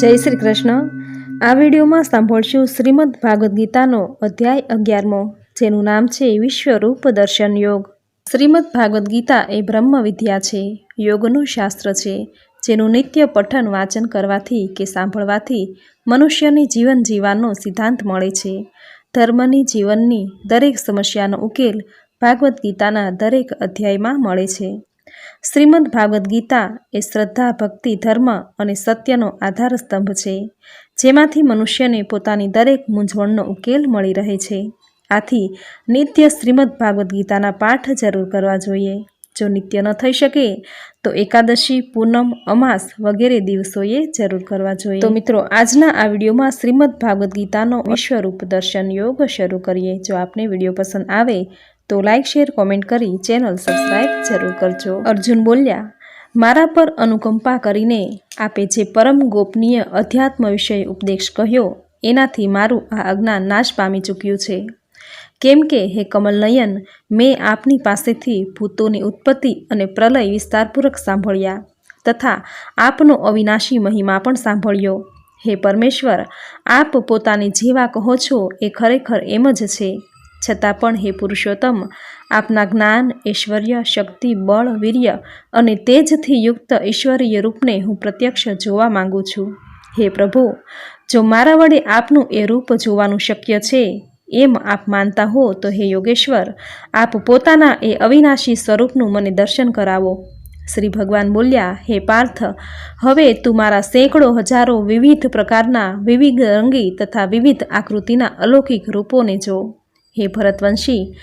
જય શ્રી કૃષ્ણ. આ વિડીયોમાં સાંભળશું શ્રીમદ ભાગવદ્ ગીતાનો અધ્યાય અગિયારમો, જેનું નામ છે વિશ્વરૂપ દર્શન યોગ. શ્રીમદ ભાગવદ્ ગીતા એ બ્રહ્મ વિદ્યા છે, યોગનું શાસ્ત્ર છે, જેનું નિત્ય પઠન વાંચન કરવાથી કે સાંભળવાથી મનુષ્યની જીવન જીવવાનો સિદ્ધાંત મળે છે. ધર્મની જીવનની દરેક સમસ્યાનો ઉકેલ ભાગવદ્ ગીતાના દરેક અધ્યાયમાં મળે છે. શ્રીમદ ભાગવદ્ ગીતા એ શ્રદ્ધા, ભક્તિ, ધર્મ અને સત્યનો આધાર સ્તંભ છે, જેમાંથી મનુષ્યને પોતાની દરેક મૂંઝવણનો ઉકેલ મળી રહે છે. આથી નિત્ય શ્રીમદ ભાગવદ્ ગીતાના પાઠ જરૂર કરવા જોઈએ. જો નિત્ય ન થઈ શકે, તો એકાદશી, પૂનમ, અમાસ વગેરે દિવસોએ જરૂર કરવા જોઈએ. તો મિત્રો, આજના આ વિડીયોમાં શ્રીમદ ભાગવદ્ ગીતાનો વિશ્વરૂપ દર્શન યોગ શરૂ કરીએ. જો આપને વીડિયો પસંદ આવે તો લાઇક શેર કોમેન્ટ કરી ચેનલ સબસ્ક્રાઈબ જરૂર કરજો. અર્જુન બોલ્યા, મારા પર અનુકંપા કરીને આપે જે પરમ ગોપનીય અધ્યાત્મ વિષય ઉપદેશ કહ્યો, એનાથી મારું આ અજ્ઞાન નાશ પામી ચૂક્યું છે. કેમ કે, હે કમલનયન, મેં આપની પાસેથી ભૂતોની ઉત્પત્તિ અને પ્રલય વિસ્તારપૂર્વક સાંભળ્યા, તથા આપનો અવિનાશી મહિમા પણ સાંભળ્યો. હે પરમેશ્વર, આપ પોતાની જેવા કહો છો એ ખરેખર એમ જ છે. છતાં પણ હે પુરુષોત્તમ, આપના જ્ઞાન, ઐશ્વર્ય, શક્તિ, બળ, વીર્ય અને તેજથી યુક્ત ઈશ્વરીય રૂપને હું પ્રત્યક્ષ જોવા માંગુ છું. હે પ્રભુ, જો મારા વડે આપનું એ રૂપ જોવાનું શક્ય છે, એમ આપ માનતા હો, તો હે યોગેશ્વર, આપ પોતાના એ અવિનાશી સ્વરૂપનું મને દર્શન કરાવો. શ્રી ભગવાન બોલ્યા, હે પાર્થ, હવે તું મારા સેંકડો હજારો વિવિધ પ્રકારના વિવિધ રંગી તથા વિવિધ આકૃતિના અલૌકિક રૂપોને જો. હે ભરતવંશી!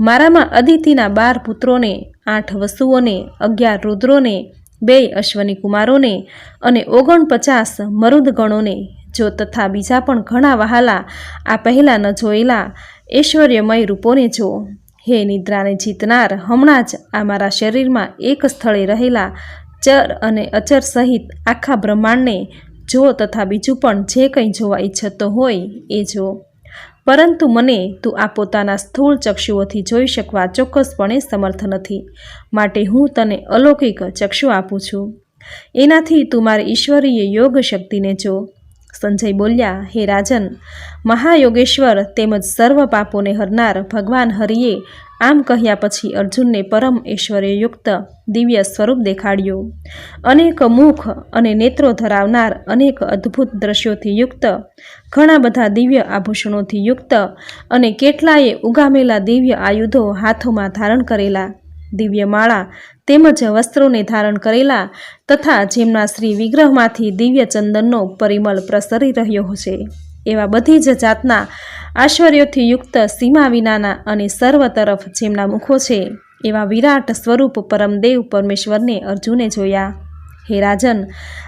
મારામાં અદિતિના બાર પુત્રોને, આઠ વસુઓને, અગિયાર રુદ્રોને, બે અશ્વની કુમારોને અને ઓગણપચાસ મરુદગણોને, જો તથા બીજા પણ ઘણા વહાલા, આ પહેલાં ન જોયેલા ઐશ્વર્યમય રૂપોને જો. હે નિદ્રાને જીતનાર, હમણાં જ આ મારા શરીરમાં એક સ્થળે રહેલા ચર અને અચર સહિત આખા બ્રહ્માંડને, જો તથા બીજું પણ જે કંઈ જોવા ઈચ્છતો હોય, એ જો. પરંતુ મને તું આ પોતાના સ્થૂળ ચક્ષુઓથી જોઈ શકવા ચોક્કસપણે સમર્થ નથી. માટે હું તને અલૌકિક ચક્ષુ આપું છું. એનાથી તું મારી ઈશ્વરીય યોગ શક્તિને જો. સંજય બોલ્યા, હે રાજન, મહાયોગેશ્વર તેમજ સર્વ પાપોને હરનાર ભગવાન હરિએ આમ કહ્યા પછી અર્જુનને પરમ ઐશ્વર્યયુક્ત દિવ્ય સ્વરૂપ દેખાડ્યું. અનેક મુખ અને નેત્રો ધરાવનાર અનેક અદ્ભુત દ્રશ્યોથી યુક્ત, ઘણા બધા દિવ્ય આભૂષણોથી યુક્ત અને કેટલાયે ઉગામેલા દિવ્ય આયુધો હાથોમાં ધારણ કરેલા. દિવ્ય માળા તેમજ વસ્ત્રોને ધારણ કરેલા તથા જેમના શ્રી વિગ્રહમાંથી દિવ્ય ચંદનનો પરિમળ પ્રસરી રહ્યો છે એવા બધી જ જાતના આશ્ચર્યોથી યુક્ત સીમા વિનાના અને સર્વ તરફ જેમના મુખો છે, એવા વિરાટ સ્વરૂપ પરમદેવ પરમેશ્વરને અર્જુને જોયા. હે રાજન,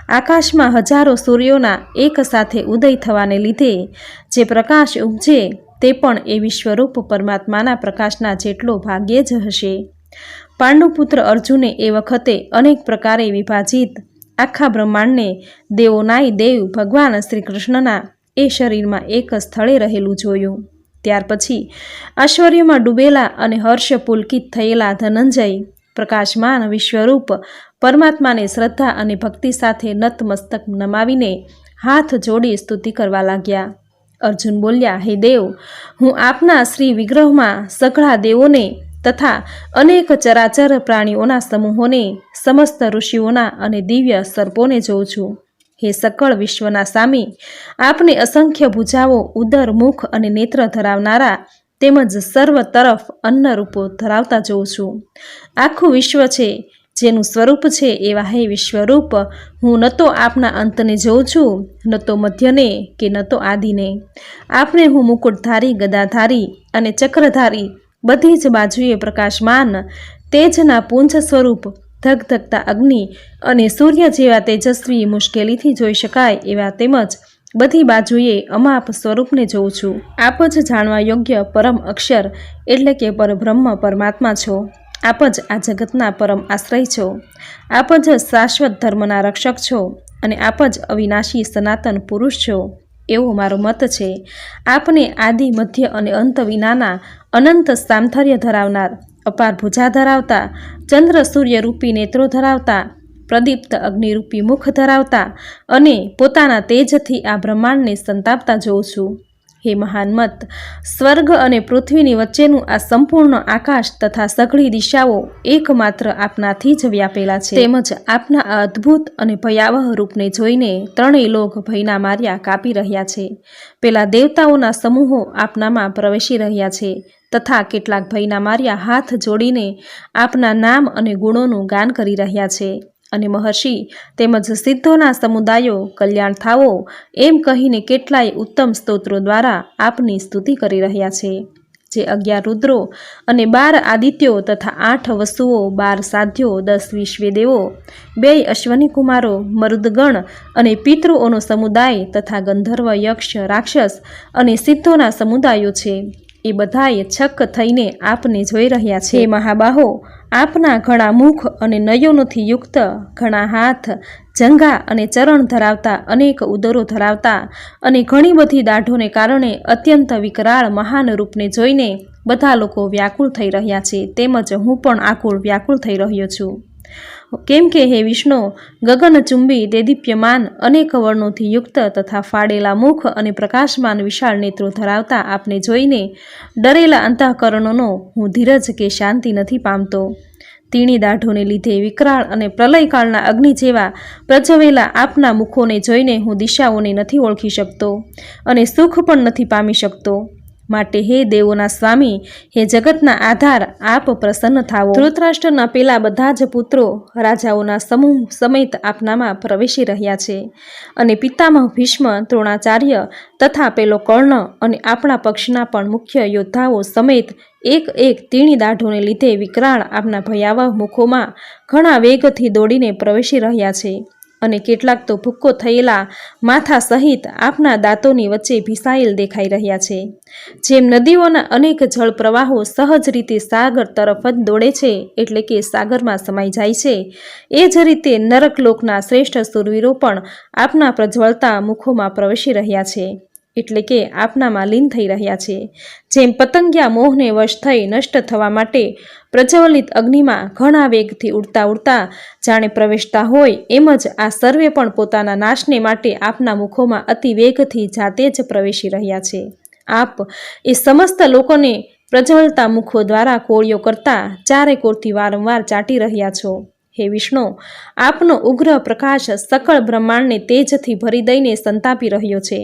આકાશમાં હજારો સૂર્યોના એક સાથે ઉદય થવાને લીધે જે પ્રકાશ ઉપજે, તે પણ એ વિશ્વરૂપ પરમાત્માના પ્રકાશના જેટલો ભાગ્યે જ હશે. પાંડુપુત્ર અર્જુને એ વખતે અનેક પ્રકારે વિભાજિત આખા બ્રહ્માંડને દેવોનાય દેવ ભગવાન શ્રી કૃષ્ણના એ શરીરમાં એક સ્થળે રહેલું જોયું. ત્યાર પછી ઐશ્વર્યમાં ડૂબેલા અને હર્ષ પુલકિત થયેલા ધનંજય, પ્રકાશમાન, વિશ્વરૂપ, પરમાત્માને શ્રદ્ધા અને ભક્તિ સાથે નતમસ્તક નમાવીને હાથ જોડી સ્તુતિ કરવા લાગ્યા. અર્જુન બોલ્યા, હે દેવ, હું આપના શ્રી વિગ્રહમાં સઘળા દેવોને તથા અનેક ચરાચર પ્રાણીઓના સમૂહોને, સમસ્ત ઋષિઓના અને દિવ્ય સર્પોને જોઉં છું. હે સકળ વિશ્વના સામી, આપને અસંખ્ય ભૂજાઓ, ઉદર, મુખ અને નેત્ર ધરાવનારા તેમજ સર્વ તરફ અન્ન રૂપો ધરાવતા જોઉં છું. આખું વિશ્વ છે, જેનું સ્વરૂપ છે એવા હે વિશ્વરૂપ, હું ન તો આપના અંતને જોઉં છું, ન તો મધ્યને કે ન તો આદિને. આપને હું મુકુટધારી, ગદાધારી અને ચક્રધારી બધી જ બાજુએ પ્રકાશમાન, તેજના પુંજ સ્વરૂપ ધગધગતા અગ્નિ અને સૂર્ય જેવા તેજસ્વી મુશ્કેલીથી જોઈ શકાય એવા તેમજ બધી બાજુએ અમાપ સ્વરૂપને જોઉં છું. આપ જ જાણવા યોગ્ય પરમ અક્ષર એટલે કે પરબ્રહ્મ પરમાત્મા છો. આપ જ આ જગતના પરમ આશ્રય છો. આપ જ શાશ્વત ધર્મના રક્ષક છો અને આપ જ અવિનાશી સનાતન પુરુષ છો. એવો મારો મત છે. આપને આદિ, મધ્ય અને અંત વિનાના અનંત સામથર્ય ધરાવનાર અપાર ભુજા ધરાવતા, ચંદ્ર સૂર્ય રૂપી નેત્રો ધરાવતા, પ્રદીપ્ત અગ્નિરૂપી મુખ ધરાવતા અને પોતાના તેજથી આ બ્રહ્માંડને સંતાપતા જોઉં છું. હે મહાન મત, સ્વર્ગ અને પૃથ્વીની વચ્ચેનું આ સંપૂર્ણ આકાશ તથા સઘળી દિશાઓ એકમાત્ર આપનાથી જ વ્યાપેલા છે. તેમજ આપના આ અદ્ભુત અને ભયાવહ રૂપને જોઈને ત્રણેય લોક ભયના માર્યા કાપી રહ્યા છે. પેલા દેવતાઓના સમૂહો આપનામાં પ્રવેશી રહ્યા છે તથા કેટલાક ભયના માર્યા હાથ જોડીને આપના નામ અને ગુણોનું ગાન કરી રહ્યા છે. અને મહર્ષિ તેમજ સિદ્ધોના સમુદાયો કલ્યાણ થાવો એમ કહીને કેટલાય ઉત્તમ સ્તોત્રો દ્વારા આપની સ્તુતિ કરી રહ્યા છે. જે અગિયાર રુદ્રો અને બાર આદિત્યો તથા આઠ વસુઓ, બાર સાધ્યો, દસ વિશ્વેદેવો બે અશ્વની કુમારો, મરુદગણ અને પિતૃઓનો સમુદાય તથા ગંધર્વ, યક્ષ, રાક્ષસ અને સિદ્ધોના સમુદાયો છે. એ બધાએ છક્ક થઈને આપને જોઈ રહ્યા છે. મહાબાહો, આપના ઘણા મુખ અને નયોનોથી યુક્ત, ઘણા હાથ જંઘા અને ચરણ ધરાવતા અનેક ઉદરો ધરાવતા અને ઘણી બધી દાઢોને કારણે અત્યંત વિકરાળ, મહાન રૂપને જોઈને બધા લોકો વ્યાકુળ થઈ રહ્યા છે. તેમજ હું પણ આકુળ વ્યાકુળ થઈ રહ્યો છું. કેમ કે હે વિષ્ણુ ગગનચુંબી દેદીપ્યમાન અનેક વર્ણોથી યુક્ત તથા ફાડેલા મુખ અને પ્રકાશમાન વિશાળ નેત્રો ધરાવતા આપને જોઈને ડરેલા અંતઃકરણોનો હું ધીરજ કે શાંતિ નથી પામતો. તીણી દાઢોને લીધે વિકરાળ અને પ્રલયકાળના અગ્નિ જેવા પ્રજવેલા આપના મુખોને જોઈને હું દિશાઓને નથી ઓળખી શકતો અને સુખ પણ નથી પામી શકતો. માટે હે દેવોના સ્વામી, હે જગતના આધાર, આપ પ્રસન્ન થાવો. ધૃતરાષ્ટ્રના પેલા બધા જ પુત્રો રાજાઓના સમૂહ સમેત આપનામાં પ્રવેશી રહ્યા છે. અને પિતામહ ભીષ્મ, દ્રોણાચાર્ય તથા પેલો કર્ણ અને આપણા પક્ષના પણ મુખ્ય યોદ્ધાઓ સમેત એક એક તીણી દાઢોને લીધે વિકરાળ આપના ભયાવહ મુખોમાં ઘણા વેગથી દોડીને પ્રવેશી રહ્યા છે. અને કેટલાક તો ભૂક્કો થયેલા માથા સહિત આપના દાંતોની વચ્ચે ભીસાયેલ દેખાઈ રહ્યા છે. જેમ નદીઓના અનેક જળ પ્રવાહો સહજ રીતે સાગર તરફ જ દોડે છે, એટલે કે સાગરમાં સમાઈ જાય છે. એ જ રીતે નરકલોકના શ્રેષ્ઠ સુરવીરો પણ આપના પ્રજ્વળતા મુખોમાં પ્રવેશી રહ્યા છે. એટલે કે આપનામાં લીન થઈ રહ્યા છે. જેમ પતંગિયા મોહને વશ થઈ નષ્ટ થવા માટે પ્રજ્વલિત અગ્નિમાં ઘણા વેગથી ઉડતા ઉડતા જાણે પ્રવેશતા હોય એમ જ આ સર્વે પણ પોતાના નાશને માટે આપના મુખોમાં અતિ વેગથી જાતે જ પ્રવેશી રહ્યા છે. આપ એ સમસ્ત લોકોને પ્રજ્વલતા મુખો દ્વારા કોળીઓ કરતા ચારે કોરથી વારંવાર ચાટી રહ્યા છો. હે વિષ્ણુ, આપનો ઉગ્ર પ્રકાશ સકળ બ્રહ્માંડને તેજથી ભરી દઈને સંતાપી રહ્યો છે.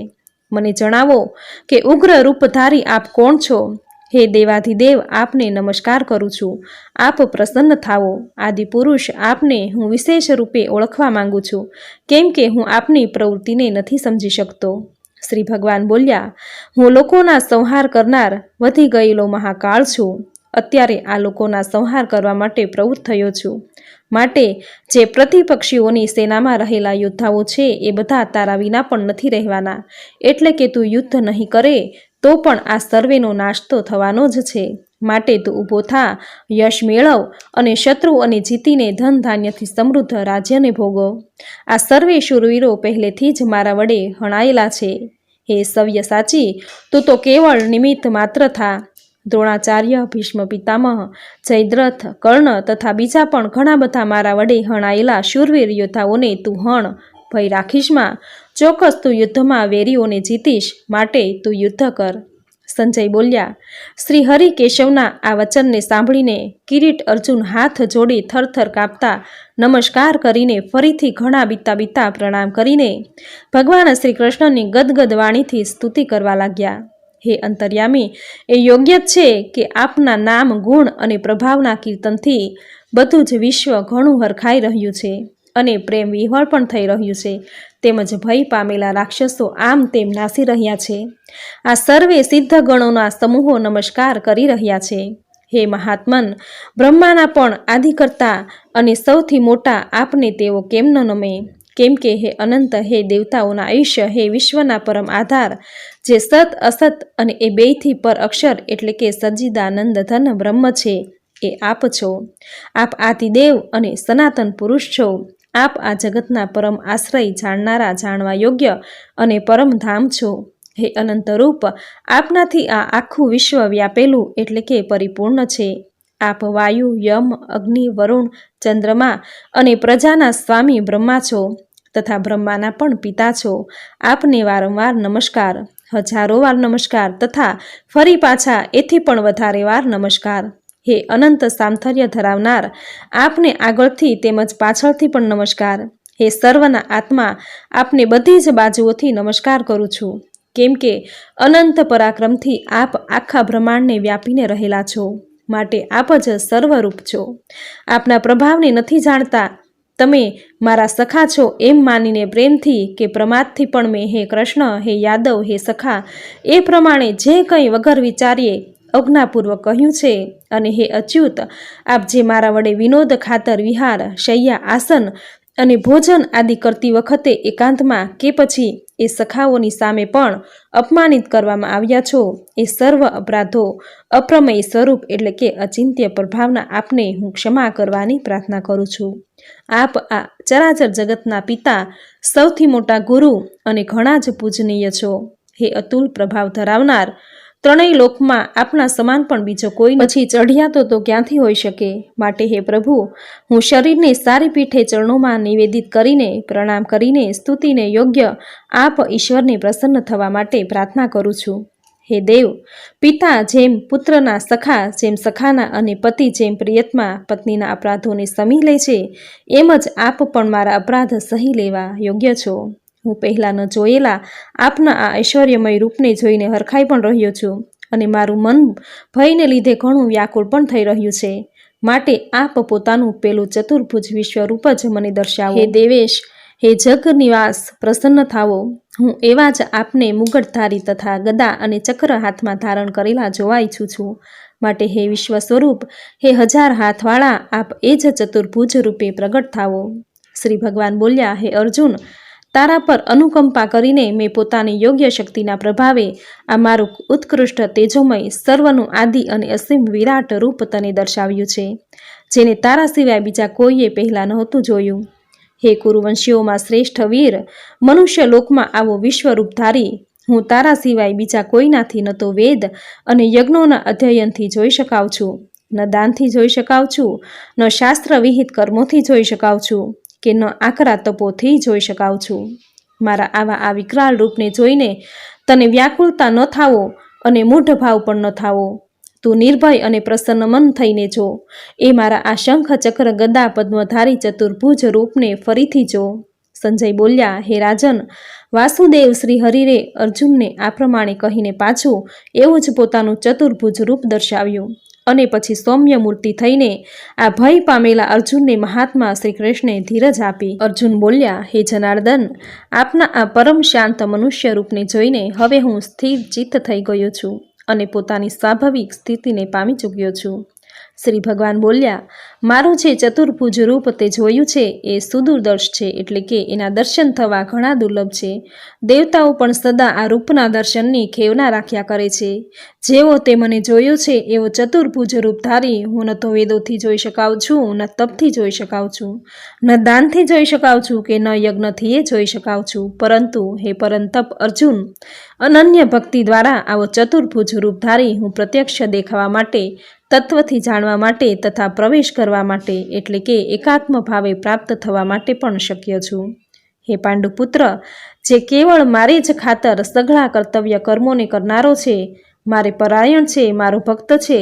મને જણાવો કે ઉગ્ર રૂપધારી આપ કોણ છો? હે દેવાધિદેવ, આપને નમસ્કાર કરું છું. આપ પ્રસન્ન થાવો આદિ પુરુષ, આપને હું વિશેષ રૂપે ઓળખવા માંગુ છું. કેમ કે હું આપની પ્રવૃત્તિને નથી સમજી શકતો. શ્રી ભગવાન બોલ્યા, હું લોકોના સંહાર કરનાર વધી ગયેલો મહાકાળ છું. અત્યારે આ લોકોના સંહાર કરવા માટે પ્રવૃત્ત થયો છું. માટે જે પ્રતિપક્ષીઓની સેનામાં રહેલા યોદ્ધાઓ છે એ બધા તારા વિના પણ નથી રહેવાના. એટલે કે તું યુદ્ધ નહીં કરે, તો પણ આ સર્વેનો નાશ તો થવાનો જ છે. માટે તું ઊભો થા, યશ મેળવ અને શત્રુઓને જીતીને ધન ધાન્યથી સમૃદ્ધ રાજ્યને ભોગો આ સર્વે શૂરવીરો પહેલેથી જ મારા વડે હણાયેલા છે. હે સવ્ય સાચી, તું તો કેવળ નિમિત્ત માત્ર થા. દ્રોણાચાર્ય, ભીષ્મ પિતામહ, જયદ્રથ, કર્ણ તથા બીજા પણ ઘણા બધા મારા વડે હણાયેલા શૂરવીર યોદ્ધાઓને તું હણ, ભય રાખીશમાં ચોક્કસ તું યુદ્ધમાં વેરીઓને જીતીશ માટે તું યુદ્ધ કર. સંજય બોલ્યા. શ્રી હરિ કેશવના આ વચનને સાંભળીને કિરીટ અર્જુન હાથ જોડી થરથર કાપતા નમસ્કાર કરીને ફરીથી ઘણા બીતા બીતા પ્રણામ કરીને ભગવાન શ્રી કૃષ્ણની ગદગદ વાણીથી સ્તુતિ કરવા લાગ્યા. હે અંતર્યામી, એ યોગ્ય છે કે આપના નામ, ગુણ અને પ્રભાવના કીર્તનથી બધું જ વિશ્વ ઘણું હરખાઈ રહ્યું છે અને પ્રેમ વિહળ પણ થઈ રહ્યું છે. તેમજ ભય પામેલા રાક્ષસો આમ તેમ નાસી રહ્યા છે. આ સર્વે સિદ્ધ ગણોના સમૂહો નમસ્કાર કરી રહ્યા છે. હે મહાત્મન, બ્રહ્માના પણ આદિકર્તા અને સૌથી મોટા આપને તેઓ કેમ ન નમે? કેમ કે હે અનંત, હે દેવતાઓના આયુષ્ય, હે વિશ્વના પરમ આધાર જે સત, અસત અને એ બેયથી પર અક્ષર એટલે કે સજ્જિદાનંદ ધન બ્રહ્મ છે, એ આપ છો. આપ આતિદેવ અને સનાતન પુરુષ છો. આપ આ જગતના પરમ આશ્રય જાણનારા, જાણવા યોગ્ય અને પરમ ધામ છો. હે અનંતરૂપ આપનાથી આ આખું વિશ્વ વ્યાપેલું એટલે કે પરિપૂર્ણ છે. આપ વાયુ, યમ, અગ્નિ, વરુણ, ચંદ્રમા અને પ્રજાના સ્વામી બ્રહ્મા છો તથા બ્રહ્માના પણ પિતા છો. આપને વારંવાર નમસ્કાર. હજારો વાર નમસ્કાર તથા ફરી પાછા એથી પણ વધારે વાર નમસ્કાર. હે અનંત સામથર્ય ધરાવનાર, આપને આગળથી તેમજ પાછળથી પણ નમસ્કાર. હે સર્વના આત્મા, આપને બધી જ બાજુઓથી નમસ્કાર કરું છું. કેમ કે અનંત પરાક્રમથી આપ આખા બ્રહ્માંડને વ્યાપીને રહેલા છો. માટે આપ જ સર્વરૂપ છો. આપના પ્રભાવને નથી જાણતા તમે મારા સખા છો એમ માનીને પ્રેમથી કે પ્રમાદથી પણ મેં હે કૃષ્ણ, હે યાદવ, હે સખા, એ પ્રમાણે જે કંઈ વગર વિચારીએ, અજ્ઞાપૂર્વક કહ્યું છે. અને હે અચ્યુત, આપ જે મારા વડે વિનોદ, ખાતર, વિહાર, શૈયા, આસન અને ભોજન આદિ કરતી વખતે એકાંતમાં કે પછી એ સખાઓની સામે પણ અપમાનિત કરવામાં આવ્યા છો, એ સર્વ અપરાધો, અપ્રમેય સ્વરૂપ એટલે કે અચિંત્ય પ્રભાવના આપને હું ક્ષમા કરવાની પ્રાર્થના કરું છું. આપ આ ચરાચર જગતના પિતા, સૌથી મોટા ગુરુ અને ઘણા જ પૂજનીય છો. હે અતુલ પ્રભાવ ધરાવનાર, ત્રણેય લોકમાં આપના સમાન પણ બીજો કોઈ પછી ચઢિયાતો તો ક્યાંથી હોઈ શકે? માટે હે પ્રભુ, હું શરીરને સારી પીઠે ચરણોમાં નિવેદિત કરીને, પ્રણામ કરીને સ્તુતિને યોગ્ય આપ ઈશ્વરને પ્રસન્ન થવા માટે પ્રાર્થના કરું છું. હે દેવ, પિતા જેમ પુત્રના સખા, જેમ સખાના અને પતિ જેમ પ્રિયતમાં પત્નીના અપરાધોને સમી લે છે, એમ જ આપ પણ મારા અપરાધ સહી લેવા યોગ્ય છો. હું પહેલાં ન જોયેલા આપના આ ઐશ્વર્યમય રૂપને જોઈને હરખાઈ પણ રહ્યો છું અને મારું મન ભયને લીધે ઘણું વ્યાકુળ પણ થઈ રહ્યું છે. માટે આપ પોતાનું પેલું ચતુર્ભુજ વિશ્વરૂપ જ મને દર્શાવો. હે દેવેશ હે જગ નિવાસ, પ્રસન્ન થાવો. હું એવા જ આપને મુગટધારી તથા ગદા અને ચક્ર હાથમાં ધારણ કરેલા જોવા ઈચ્છું છું. માટે હે વિશ્વ સ્વરૂપ હે હજાર હાથવાળા, આપ એ જ ચતુર્ભુજ રૂપે પ્રગટ થાવો. શ્રી ભગવાન બોલ્યા, હે અર્જુન, તારા પર અનુકંપા કરીને મેં પોતાની યોગ્ય શક્તિના પ્રભાવે આ મારું ઉત્કૃષ્ટ તેજોમય, સર્વનું આદિ અને અસીમ વિરાટ રૂપ તને દર્શાવ્યું છે. જેને તારા સિવાય બીજા કોઈએ પહેલાં નહોતું જોયું. હે કુરુવંશીઓમાં શ્રેષ્ઠ વીર, મનુષ્ય લોકમાં આવો વિશ્વરૂપ ધારી હું તારા સિવાય બીજા કોઈનાથી ન તો વેદ અને યજ્ઞોના અધ્યયનથી જોઈ શકાવ છું. ન દાનથી જોઈ શકાવ છું, ન શાસ્ત્ર વિહિત કર્મોથી જોઈ શકાવ છું, કે ન આકરા તપોથી જોઈ શકાવ છું. મારા આવા આ વિકરાળ રૂપને જોઈને તને વ્યાકુળતા ન થાવો અને મૂઢ ભાવ પણ ન થાવો તું નિર્ભય અને પ્રસન્ન મન થઈને જો. એ મારા આ શંખ ચક્ર ગદા પદ્મધારી ચતુર્ભુજ રૂપને ફરીથી જો. સંજય બોલ્યા, હે રાજન, વાસુદેવ શ્રી હરિરે અર્જુનને આ પ્રમાણે કહીને પાછું એવું જ પોતાનું ચતુર્ભુજ રૂપ દર્શાવ્યું. અને પછી સૌમ્ય મૂર્તિ થઈને આ ભય પામેલા અર્જુનને મહાત્મા શ્રી કૃષ્ણે ધીરજ આપી. અર્જુન બોલ્યા, હે જનાર્દન, આપના આ પરમ શાંત મનુષ્ય રૂપને જોઈને હવે હું સ્થિર ચિત્ત થઈ ગયો છું. અને પોતાની સ્વાભાવિક સ્થિતિને પામી ચૂક્યો છું. શ્રી ભગવાન બોલ્યા મારું જે ચતુર્ભુજ રૂપ તે જોયું છે એ સુદૂરદર્શ છે, એટલે કે એના દર્શન થવા ઘણા દુર્લભ છે. દેવતાઓ પણ સદા આ રૂપના દર્શનની ખેવના રાખ્યા કરે છે. જેવો તે મને જોયો છે, એવો ચતુર્ભુજ રૂપ ધારી હું ન તો વેદોથી જોઈ શકાઉં છું, ન તપથી જોઈ શકાઉં છું, ન દાનથી જોઈ શકાવ છું કે ન યજ્ઞથી એ જોઈ શકાવ છું. પરંતુ હે પરંતપ અર્જુન, અનન્ય ભક્તિ દ્વારા આવો ચતુર્ભુજ રૂપ ધારી હું પ્રત્યક્ષ દેખાવા માટે, તત્વથી જાણવા માટે તથા પ્રવેશ કરવા માટે, એટલે કે એકાત્મ ભાવે પ્રાપ્ત થવા માટે પણ શક્ય છું. હે પાંડુપુત્ર, જે કેવળ મારે જ ખાતર સઘળા કર્તવ્ય કર્મોને કરનારો છે મારે પરાયણ છે મારો ભક્ત છે.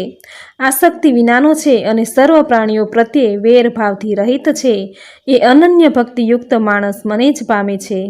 આસક્તિ વિનાનો છે અને સર્વ પ્રાણીઓ પ્રત્યે વેર ભાવથી રહિત છે. એ અનન્ય ભક્તિયુક્ત માણસ મને જ પામે છે.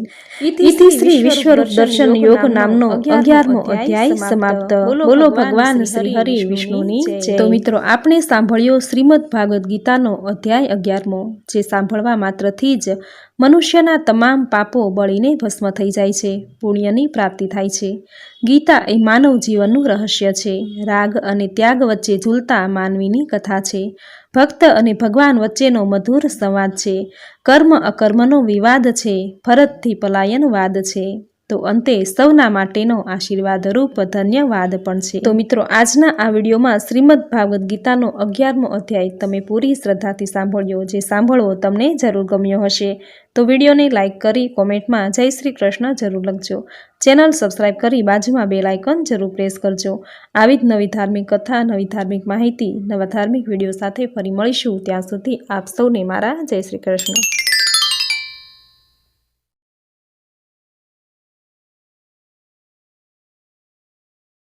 ઇતિ શ્રી વિશ્વરૂપ દર્શન યોગ નામનો અગિયારમો અધ્યાય સમાપ્ત. બોલો ભગવાન શ્રી હરિ વિષ્ણુની તો મિત્રો આપણે સાંભળ્યો શ્રીમદ ભાગવદ ગીતાનો અધ્યાય અગિયારમો જે સાંભળવા માત્રથી જ મનુષ્યના તમામ પાપો બળીને ભસ્મ થઈ જાય છે, પુણ્યની પ્રાપ્તિ થાય છે. ગીતા એ માનવ જીવનનું રહસ્ય છે. રાગ અને ત્યાગ વચ્ચે ઝૂલતા માનવીની કથા છે. ભક્ત અને ભગવાન વચ્ચેનો મધુર સંવાદ છે. કર્મ અકર્મનો વિવાદ છે. ભરતથી પલાયન વાદ છે. તો અંતે સૌના માટેનો આશીર્વાદરૂપ ધન્યવાદ પણ છે. તો મિત્રો, આજના આ વિડીયોમાં શ્રીમદ ભાગવદ્ ગીતાનો અગિયારમો અધ્યાય તમે પૂરી શ્રદ્ધાથી સાંભળ્યો, જે સાંભળવો તમને જરૂર ગમ્યો હશે. તો વિડીયોને લાઇક કરી કોમેન્ટમાં જય શ્રી કૃષ્ણ જરૂર લખજો. ચેનલ સબસ્ક્રાઇબ કરી બાજુમાં બે લાઇકન જરૂર પ્રેસ કરજો. આવી જ નવી ધાર્મિક કથા, નવી ધાર્મિક માહિતી, નવા ધાર્મિક વીડિયો સાથે ફરી મળીશું. ત્યાં સુધી આપ સૌને મારા જય શ્રી કૃષ્ણ.